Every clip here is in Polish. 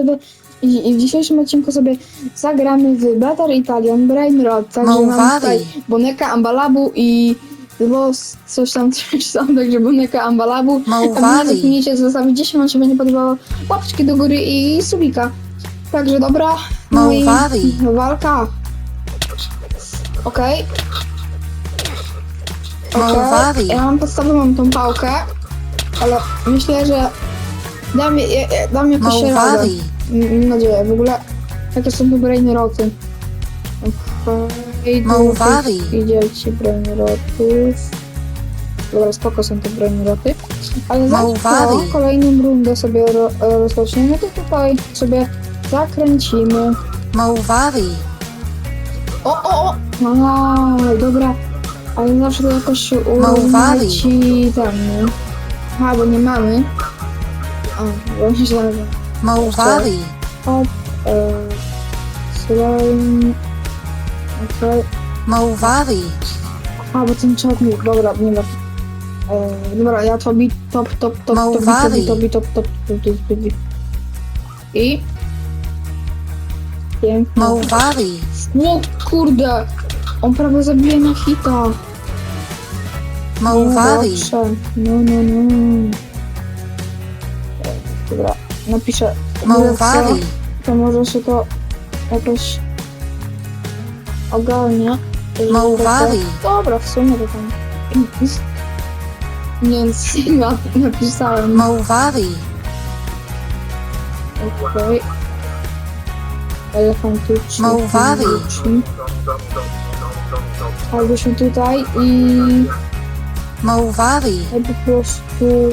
widzowie, i, i w dzisiejszym odcinku sobie zagramy w Better Italian Brain Rot. Także mam Małwary. tutaj Boneka Ambalabu i Los, coś tam, coś tam, także Boneka Ambalabu. Jak mnie Małwary. zapomnicie zostawić 10, wam się będzie podobało łapeczki do góry i subika. Także dobra, no i Małwary. walka. Okej. Małwary. Okej, Ja mam podstawową tą pałkę, ale myślę, że dam, je- je- dam jakoś radę. Mam nadzieję. W ogóle jakie są tu brain roty. Okej, Małwary. Idzie ci brain rotów. Dobra, spoko są te brain roty. Ale za Małwary. to kolejną rundę sobie ro, e, rozpoczniemy, to tutaj sobie zakręcimy. Małwary. O, o, o! A, dobra. Ale zawsze to jakoś się Małwary. ci tam, nie? A, bo nie mamy. A, bo myślałem, że... Małwary. Hop, e, slime... Okej. Małwary. A, bo ten czarnik, dobra, nie. E, dobra, ja tobi, top, top, top, tobi, Małwary. tobi, tobi, top, top, top, top, tobi. I? Pięknie. Małwary. O kurde! On prawie zabije na hita. Małwary. No, no, no, no. Napiszę. Małwary. To może się to jakoś ogarnia. żeby to- Dobra, w sumie to tam. Więc ja napisałem. Małwary. Okej. Elefantuci. Małwary. Albośmy tutaj i Małwary. ja po prostu...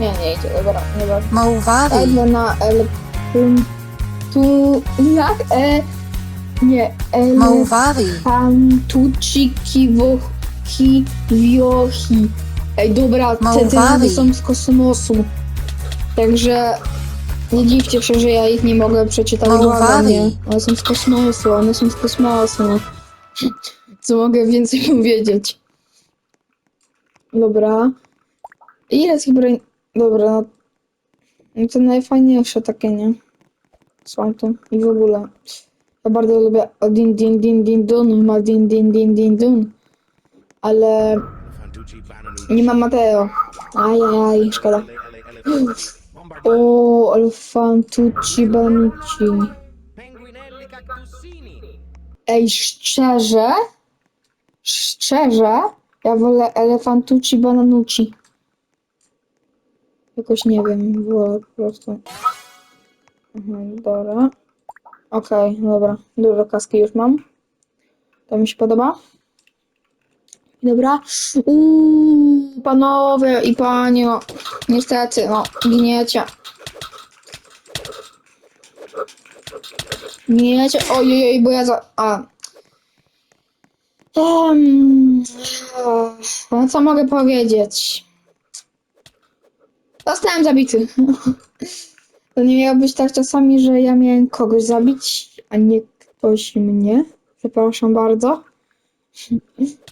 Nie, nie idzie, dobra, nie bardzo. Małwary. Albo na el... Tu... Jak? E... Nie, el... Małwary. Pantucci kiwochi wiochi. Ej, dobra, te, nazwy są z kosmosu. Także nie dziwcie się, że ja ich nie mogę przeczytać Małwary. ładnie. One są z kosmosu, one są z kosmosu. Co mogę więcej powiedzieć? Dobra. Ile jest brain... Dobra, no... no to najfajniejsze takie, nie? Są tu i w ogóle. Ja bardzo lubię din din din din dun, ma din din din din dun. Ale nie ma Mateo. Ajajaj, szkoda. O. Penguinelli Cactussini. Ej, szczerze? Szczerze? Ja wolę Elefantucci Bananucci. Jakoś nie wiem, wolę po prostu. Mhm, dobra. Okej, dobra. Dużo kaski już mam. To mi się podoba. Dobra. Uuu, panowie i panie, no, niestety, no, giniecie. Giniecie, ojej, bo ja za... A. Um, no co mogę powiedzieć? Zostałem zabity. To nie miało być tak czasami, że ja miałem kogoś zabić, a nie ktoś mnie. Przepraszam bardzo.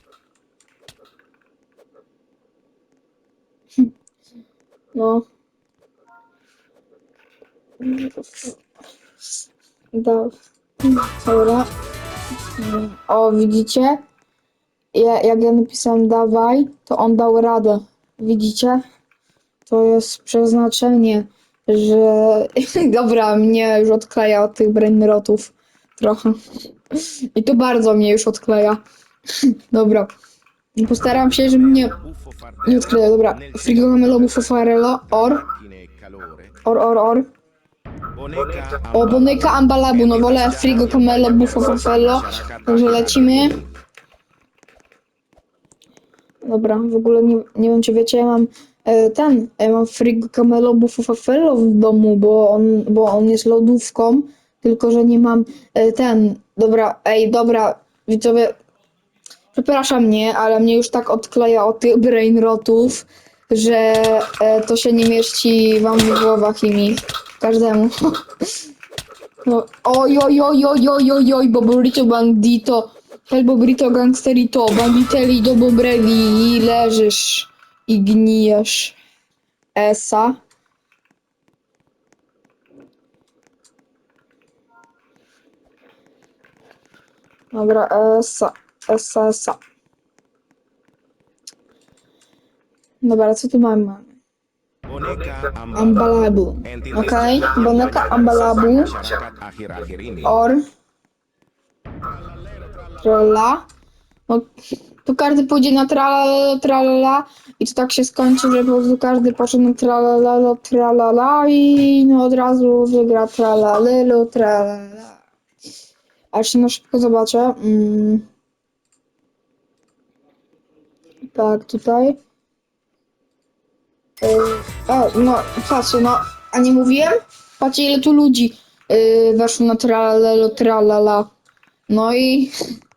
No. Dobra. O, widzicie? Ja, jak ja napisałem dawaj, to on dał radę. Widzicie? To jest przeznaczenie, że... Dobra, mnie już odkleja od tych brainrotów. Trochę. I to bardzo mnie już odkleja. Dobra. Postaram się, żeby mnie nie odkleja. Dobra. Frigo Camelo Buffo Farello. Or. Or, or, or. O, Boneka Ambalabu. No wolę Frigo Camelo Buffo Farello. Także lecimy. Dobra, w ogóle nie, nie wiem czy wiecie, ja mam ten, ja mam Frigo Camelo Buffafello w domu, bo on, bo on jest lodówką, tylko że nie mam e, ten, dobra, ej, dobra, widzowie, przepraszam mnie, ale mnie już tak odkleja od tych brainrotów, że e, to się nie mieści wam w głowach i mi, każdemu. No, oj, oj, oj, oj, oj, oj, oj, Boborito Bandito, albo Brito Gangsterito, Banditelli do Bobrewi i leżysz i gnijesz Esa. Dobra, Esa, Esa, Esa. Dobra, co tu mamy? Ambalabu. Ok, boneka Ambalabu. Or. Trolla. Okay tu każdy pójdzie na tralala, tralala i to tak się skończy, że po prostu każdy poszedł na tralala, tralala i no od razu wygra tralalelo, tralala. A jeszcze na szybko zobaczę. Mm. Tak, tutaj. O, no, patrzcie, no, a nie mówiłem? Patrzcie, ile tu ludzi yy, weszło na tralalelo, tralala. No i...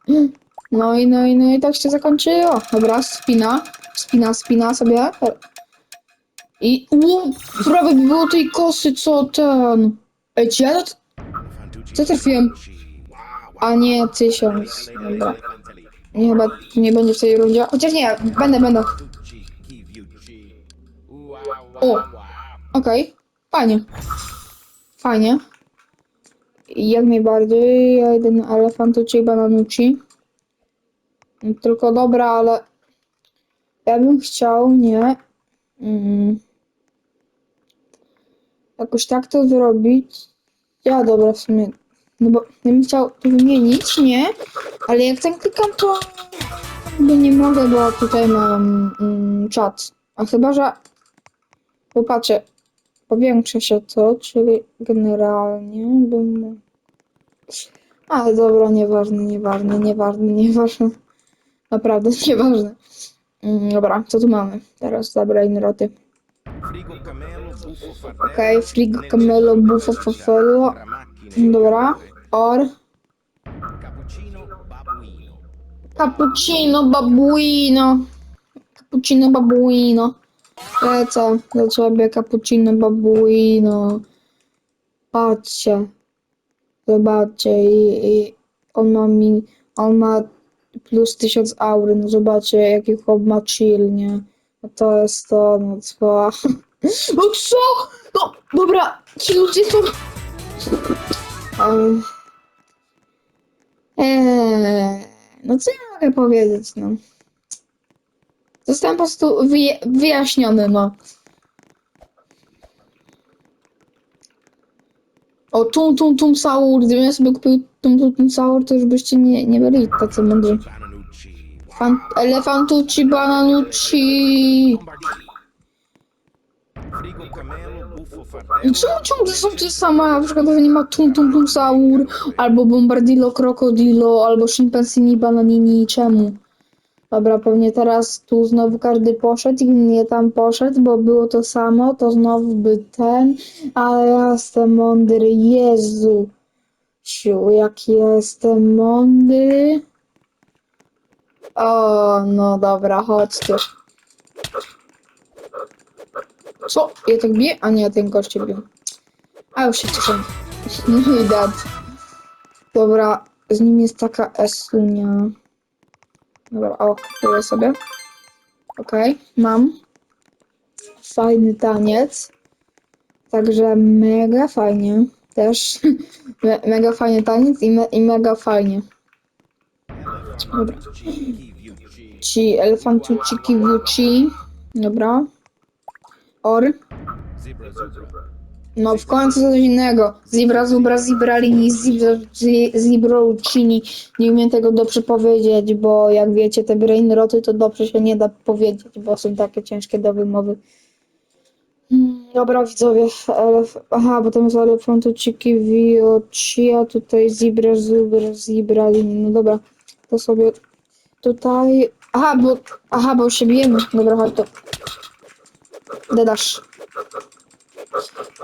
No i, no i, no i tak się zakończyło. Dobra, spina, spina, spina sobie. I, ło, prawie by było tej kosy, co ten... Ej, czy ja. Co trafiłem? A nie, tysiąc. Dobra. Nie, chyba nie będzie w tej rundzie. Chociaż nie, będę, będę. O, okej. Fajnie. Fajnie. Jak najbardziej. Ja na Elefantucci i Bananucci. Tylko dobra, ale ja bym chciał, nie? Mm, jakoś tak to zrobić. Ja dobra w sumie. No bo ja bym chciał to wymienić, nie? Ale jak tam klikam, to jakby nie mogę, bo tutaj mam mm, czat. A chyba, że popatrzę, powiększę się to, czyli generalnie bym... Ale dobra, nieważne, nieważne, nieważne, nieważne. Naprawdę nieważne. Mm, Dobra, co tu mamy? Teraz za brainroty. Frigo Camelo, Buffo Fardello, Okej, Frigo Camelo, Buffo Fafello. Dobra. Or. Cappuccino babuino. Cappuccino babuino. Lecę do ciebie, cappuccino babuino. Patrzcie. Zobaczcie i, i on ma mi, on ma plus 1000 aury, no zobaczcie jaki chłop ma chill, nie? No to jest to, no co? No co? No, dobra, ci ludzie są... Ej. Eee, no co ja mogę powiedzieć, no? Zostałem po prostu wyja- wyjaśniony, no. O, tum tum tum saur, gdybym ja sobie kupił tum tum saur, to już byście nie, nie byli tacy mądrzy. Fan elefantucci, bananucci. I czemu ciągle są te same, na przykład nie ma tum tum tum saur, albo bombardillo crocodillo, albo schimpansini bananini, czemu? Dobra, pewnie teraz tu znowu każdy poszedł i nie tam poszedł, bo było to samo, to znowu by ten, ale ja jestem mądry, Jezu. Siu, jak ja jestem mądry. O, no dobra, chodź tu. Co? Ja tak biję? A nie, ten goście bił. A już się cieszę. I dat. Dobra, z nim jest taka Esunia. Dobra, o, kupuję sobie. Okej, mam. Fajny taniec. Także mega fajnie. Też me, mega fajny taniec i, me, i mega fajnie. Dobra. Ci elefantuci kiwiuci. Dobra. Or. No w końcu coś innego. Zebra, zubra, zibralini, zibra, zibroucini. Nie umiem tego dobrze powiedzieć, bo jak wiecie, te brainroty to dobrze się nie da powiedzieć, bo są takie ciężkie do wymowy. Dobra, widzowie. elef- Aha, bo tam jest elefantuciki, wioci, a tutaj zebra, zubra, zibralini. No dobra, to sobie tutaj... Aha, bo, aha, bo się bijemy. Dobra, chodź to. Dedasz.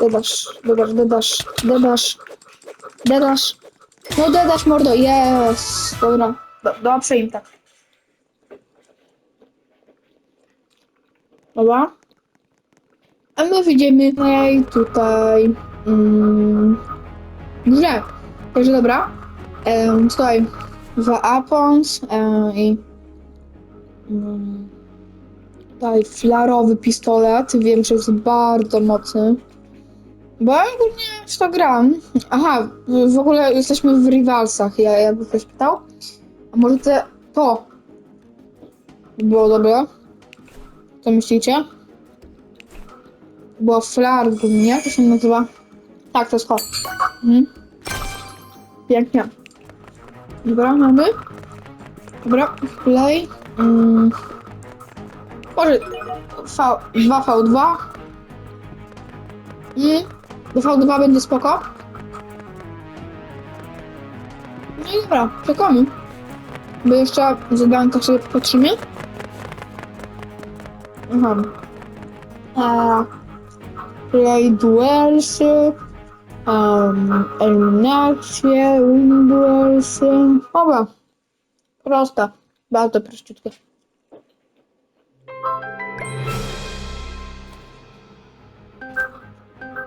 Dedasz, dedasz, dedasz, dedasz, dedasz. No dedasz mordo, jest. Dobra, do, dobrze im tak. Dobra. A my widzimy Ej, tutaj. Mm. Także dobra. Um, słuchaj. Dwa Apons i mm, tutaj flarowy pistolet. Wiem, że jest bardzo mocny. Bo ja ogólnie w to gram. Aha, w- w ogóle jesteśmy w Rivalsach, ja, jakby ktoś pytał. A może te, to było dobre? Co myślicie? Było flar, nie? Jak to się nazywa? Tak, to jest to. Mhm. Pięknie. Dobra, mamy. Dobra, play. Mm. Może V, 2V2. Mm. Do V2 będzie spoko. No i dobra, czekamy. Bo jeszcze zadanka sobie popatrzymy. Aha. A, play duelsy. Um, eliminacje, win duelsy. Dobra. Proste. Bardzo prościutkie.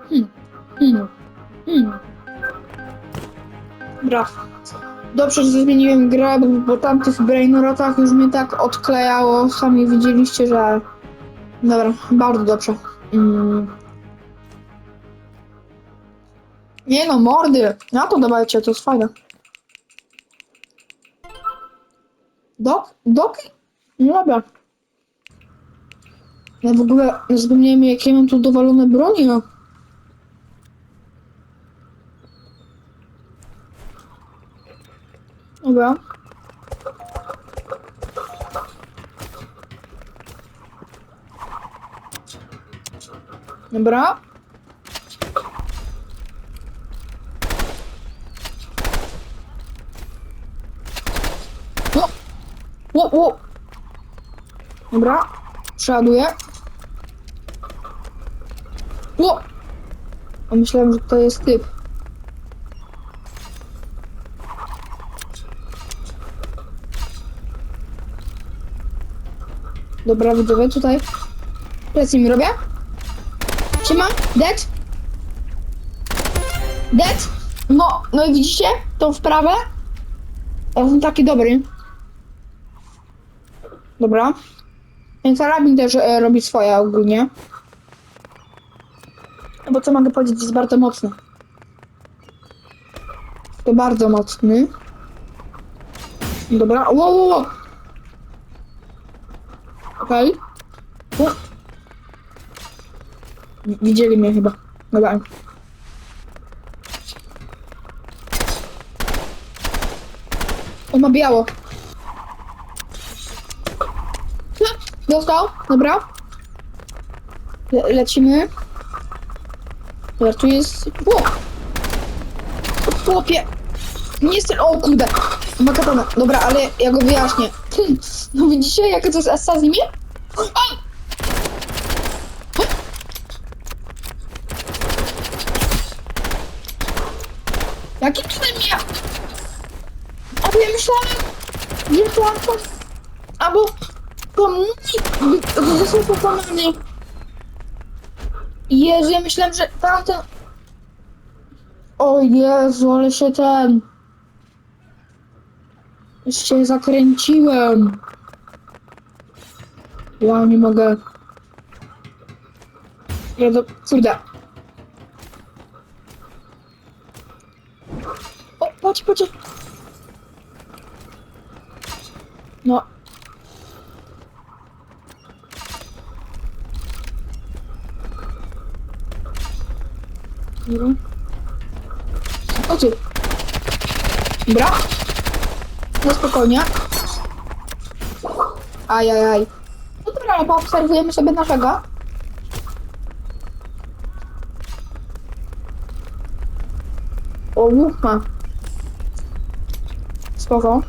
Hmm. Hmm. Hmm. Dobra. Dobrze, że zmieniłem grę, bo, bo tamtych brainrotach już mnie tak odklejało. Sami widzieliście, że... Dobra, bardzo dobrze. Mm. Nie no, mordy! Na to dawajcie, to jest fajne. Dok? Dok? No dobra. Ja w ogóle zapomniałem jakie mam tu dowalone broni, no. Dobra. Dobra. O! O, o! Dobra. Przeładuję. O! A myślałem, że to jest typ. Dobra, widzowie, tutaj. Plecy mi robię. Siema, dead. Dead. No, no i widzicie? Tą wprawę? On jest taki dobry. Dobra. Ten karabin też e, robi swoje ogólnie. No Bo co mogę powiedzieć, jest bardzo mocny. To bardzo mocny. Dobra. Wow, wow, wow. Okej. Widzieli mnie chyba. Dobra. On ma biało. Dostał. Dobra. Le lecimy. Dobra, tu jest... Ło! Chłopie! Nie jest... O kurde! Ma katana. Dobra, ale ja go wyjaśnię. No widzicie, jaka to jest essa z nimi? A! Jaki tutaj mnie? A ja myślałem, że to albo... Pomnik... To są pokonany. Jezu, ja myślałem, że tamten... O Jezu, ale się ten... Się zakręciłem. Ja nie mogę. Ja do... Kurde. O, patrz, patrz. No. Dobra. O ty. Dobra. No spokojnie. Ajajaj. No dobra, ale poobserwujemy sobie naszego. O, łuk ma. Spoko.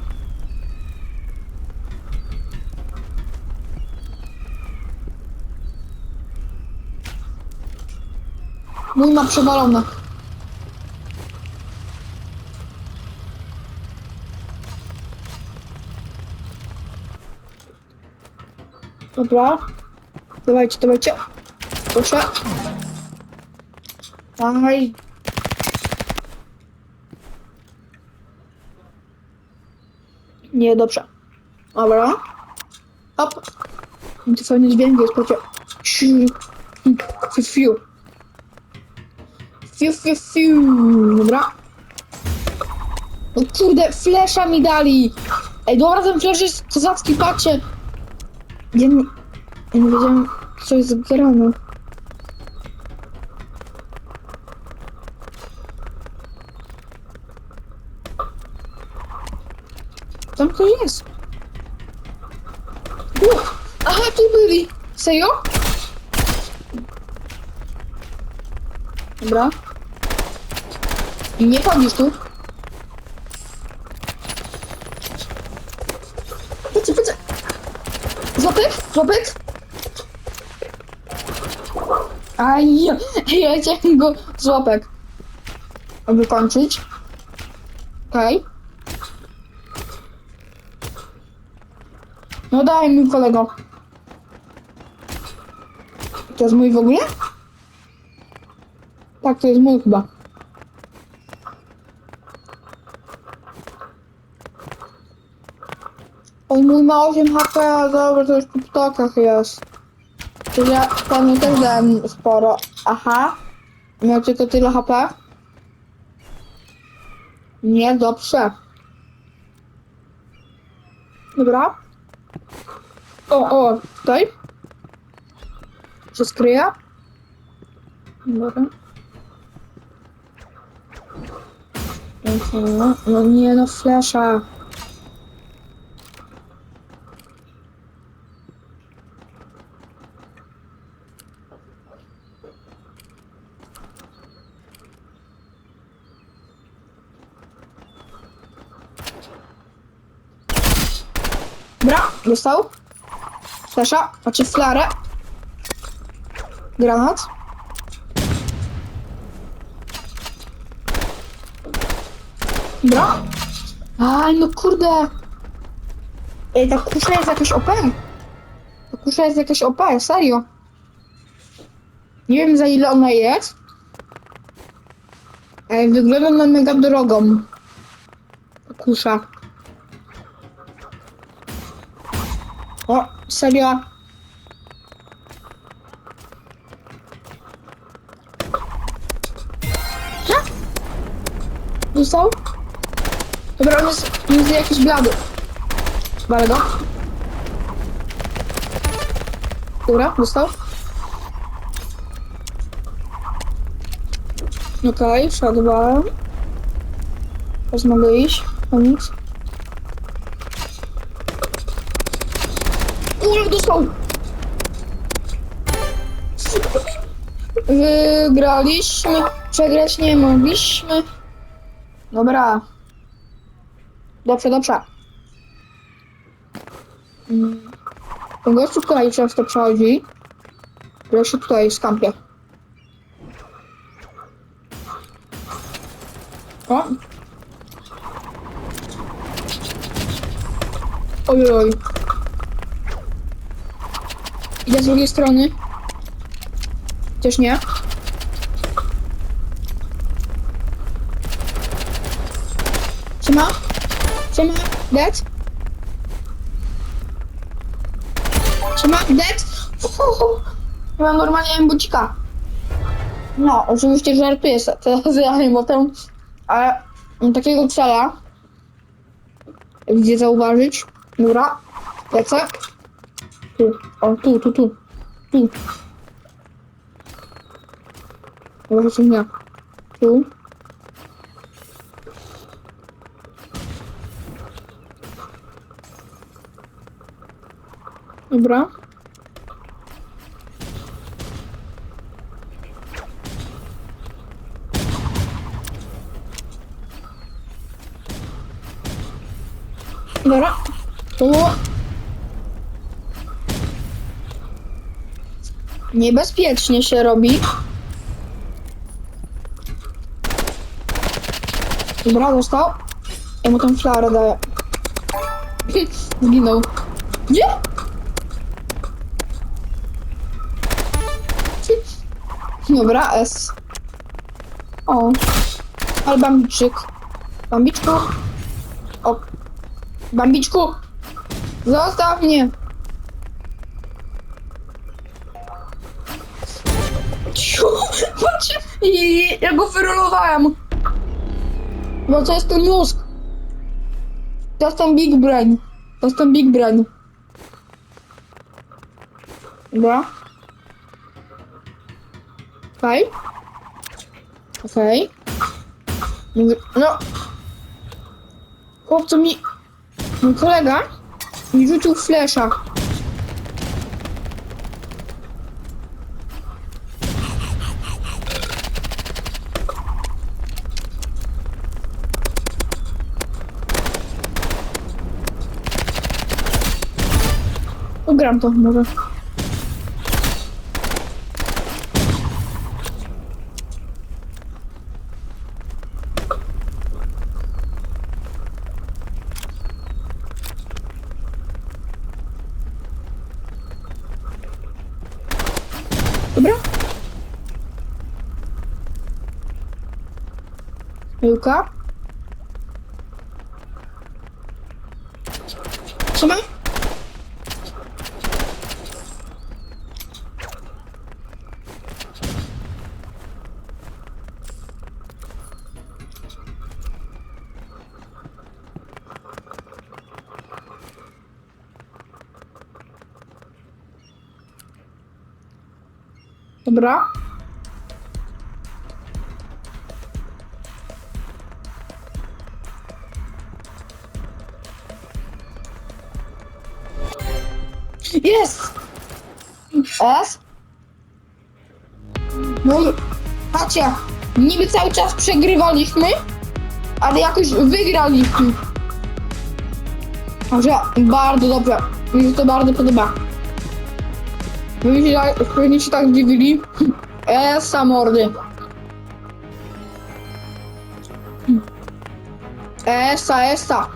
Mój ma przewalone. Dobra. Dawajcie, dawajcie. Proszę. Dawaj. Nie, dobrze. Dobra. Hop. To fajny dźwięk jest, patrzcie. Fiu, fiu. Fiu, fiu, fiu. Dobra. No kurde, flesza mi dali. Ej, dobra, ten flash jest kozacki, patrzcie. Ja nie, ja nie wiedziałem, co jest grane. Tam ktoś jest. Uch, aha, tu byli. Serio? Dobra. Nie chodzisz tu. Chodźcie, chodźcie. Złapek? Złapek? Aj, ja, chciałem go z łapek wykończyć. Okej. No daj mi kolego. To jest mój w ogóle? Tak, to jest mój chyba. On mój ma 8 HP, a dobra, to już po ptokach jest. To ja panu też dałem sporo. Aha. Miał tylko tyle HP? Nie, dobrze. Dobra. O, o, tutaj. Się skryje. Dobra. No nie, no flesza. Dobra, dostał. Flesza, znaczy flarę. Granat. Dobra. Aj, no kurde. Ej, ta kusza jest jakaś OP. Ta kusza jest jakaś OP, serio. Nie wiem za ile ona jest. Ej, wygląda na mega drogą. Ta kusza. Serio. Co? Dostał? Dobra, on jest, jest jakiś blady. Balę go. Dobra, dostał. Okej, okay, szadowałem. Teraz mogę iść, pomóc. Ule, Wygraliśmy, przegrać nie mogliśmy. Dobra. Dobrze, dobrze. Mm. Ten gościu tutaj często przechodzi. Ja się tutaj skampię. O! Oj, oj. Idę z drugiej strony. Chociaż nie. Siema. Siema. Dead. Siema. Dead. Uhuhu. Ja mam normalnie embucika. No, oczywiście żartuję se- teraz ja emotem, ale mam takiego cela. Gdzie zauważyć? Dobra. Lecę. Tu. O, tu, tu, tu. Tu. Może nie. Tu. Dobra. Dobra. Tu. Niebezpiecznie się robi. Dobra, dostał. Ja mu tą flarę daję. Zginął. Nie? Dobra, S. O. Ale bambiczyk. Bambiczku. O. Bambiczku. Zostaw mnie. Patrzcie, i ja go wyrolowałem. Bo to jest ten mózg. To jest ten Big Brain. To jest ten Big Brain. Dobra. Okej. Okej. No. Chłopcu mi... Mój kolega mi rzucił flesza. Ugram to może. Dobra. Piłka. Trzymaj. Dobra. Jest! S? No patrzcie, niby cały czas przegrywaliśmy, ale jakoś wygraliśmy. Także bardzo dobrze. Mi się to bardzo podoba. Wy się, się tak zdziwili. Esa mordy. Esa, esa.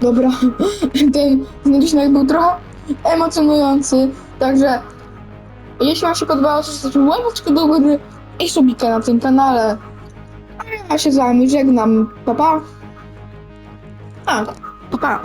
Dobra, ten odcinek był trochę emocjonujący, także jeśli wam się podobało, to zostawcie łapeczkę do góry i subika na tym kanale. A ja się z wami żegnam. Pa, pa. A, pa, pa.